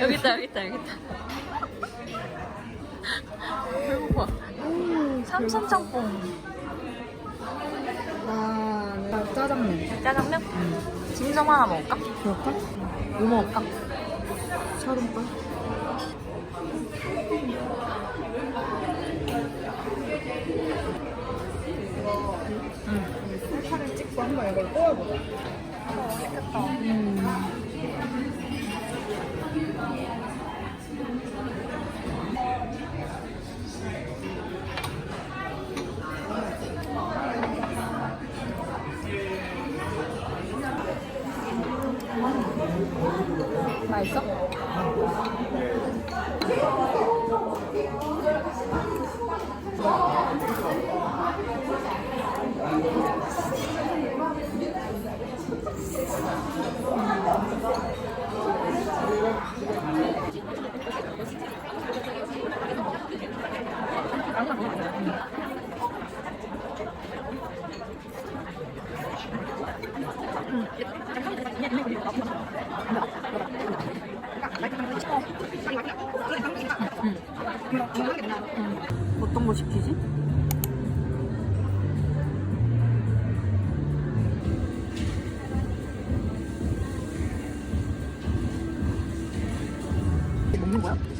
여기 있다 여기 있다 여기 있다 배고파 삼선 짬뽕 나 짜장면. 짜장면? 찜성 하나 먹을까? 그럴까? 뭐 먹을까? 차름밥. 응. 살을 찍고 한번 이걸 꼬아보자. 맛있어? 어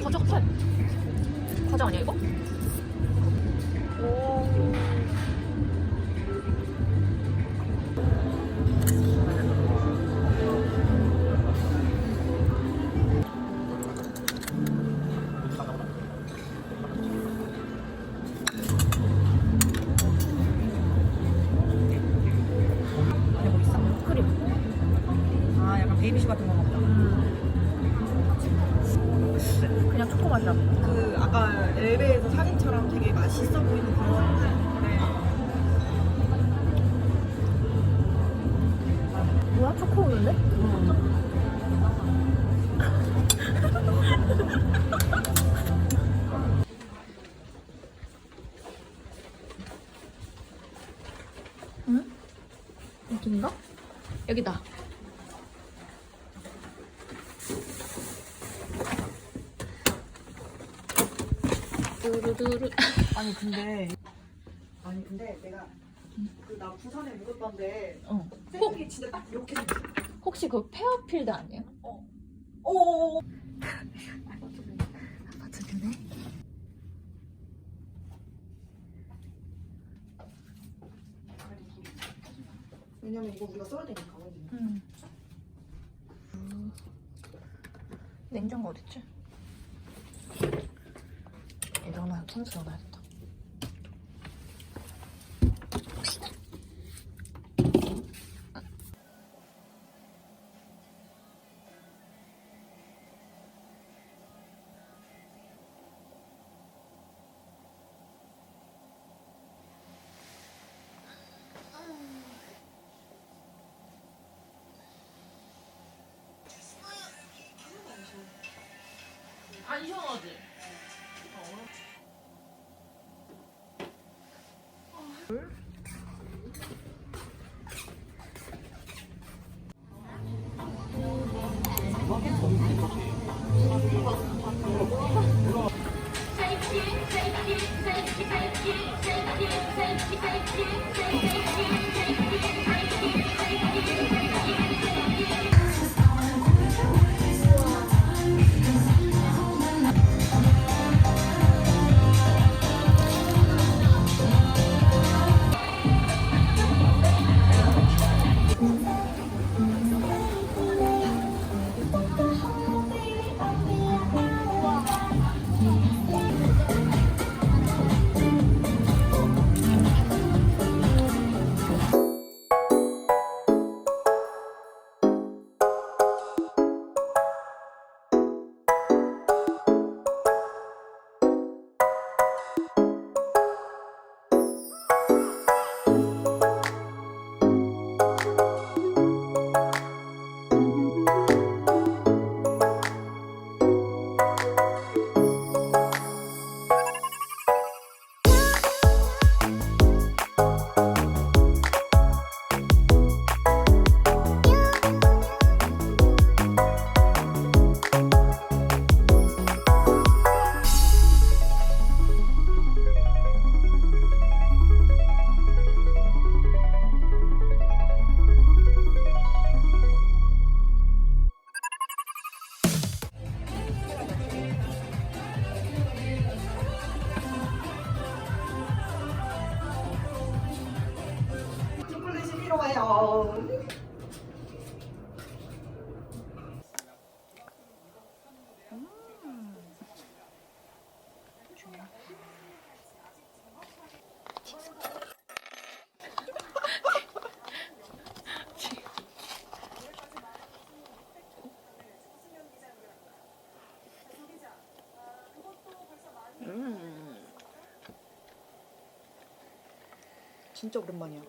과자 같아. 과자 아니야 이거? 여기다. 두루두루. 아니 근데 아니 근데 내가 그 나 부산에 묵었던데 어. 쌤이 진짜 딱 이렇게 생겼어. 혹시 그 페어필드 아니에요? 오. 아파트네. 왜냐면 이거 우리가 써야 되니까 원래. 응. 냉장고 어딨지? 이거는 텐트 넣어야겠 안 시원하지? 먹으러 와요. 진짜 오랜만이야.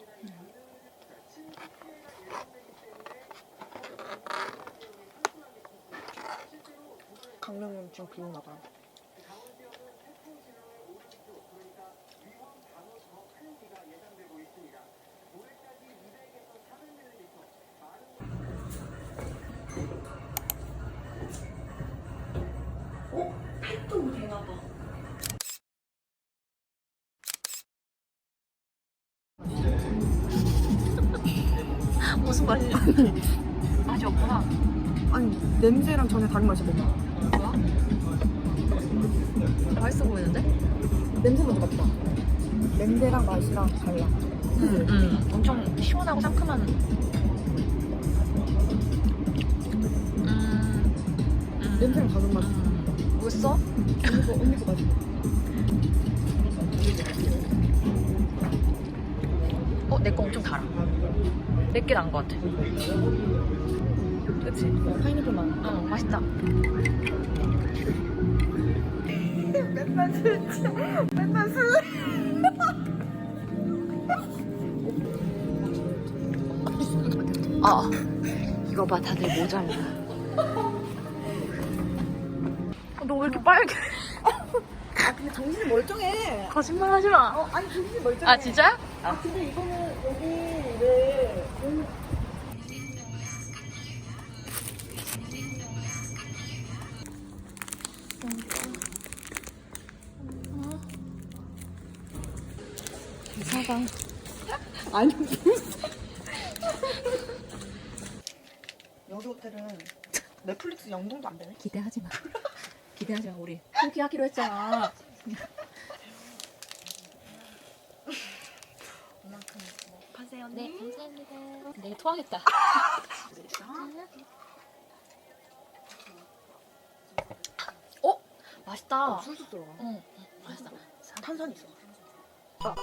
강릉은 지금 비 오나 봐. 무슨 맛이야? 냄새랑 전혀 다른 맛이? 뭐야? 맛있어 보이는데? 냄새 먼저 맡자. 냄새랑 맛이랑 달라. 응. 응. 엄청 시원하고 상큼한. 음. 음. 냄새랑 다른 맛이. 음. 뭐였어? 언니 거 언니 거 맛이. 어, 내 거 엄청 달아. 내게 나은 것 같아. 그치? 어, 파인애플 맛. 어, 맛있다. 맨날 술, 진짜 맨날 술. 아, 이거 봐, 다들 모자라. 너 왜 이렇게 빨개? 아 근데 정신이 멀쩡해. 거짓말 하지 마. 어 아니 정신이 멀쩡해. 아, 진짜? 아 근데 이거는 여기 왜? 아니? 여기 호텔은 넷플릭스 연동도 안 되네. 기대하지 마. 기대하지 마, 우리. 포기하기로 했잖아. 이만큼 파세요, 네, 감사합니다. 내일 토하겠다. 어? 맛있다. 술도 들어가. 응, 응, 맛있다. 탄산 있어. 아,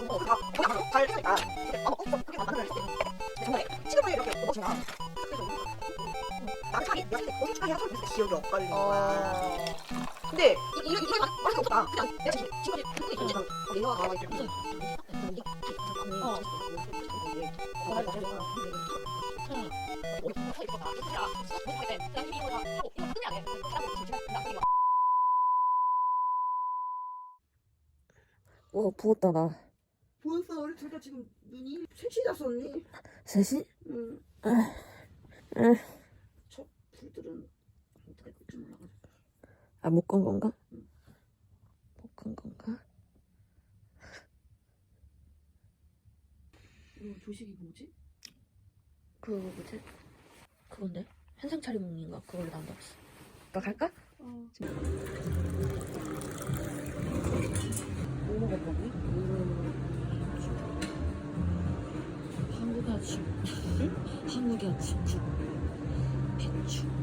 어, 부었다 나 둘 다 지금 눈이 셋이 잤었니? 셋이? 응. 응. 저 불들은 어떻게 끌지 몰라가지고. 아못 건 건가? 못건 건가? 이거 조식이 뭐지? 그거 뭐지? 그건데? 한상 차림 먹는가? 그걸로 나온다고 했어 나 갈까? 어. 뭐 먹을 거니? 아침 한국의 아침 국 배추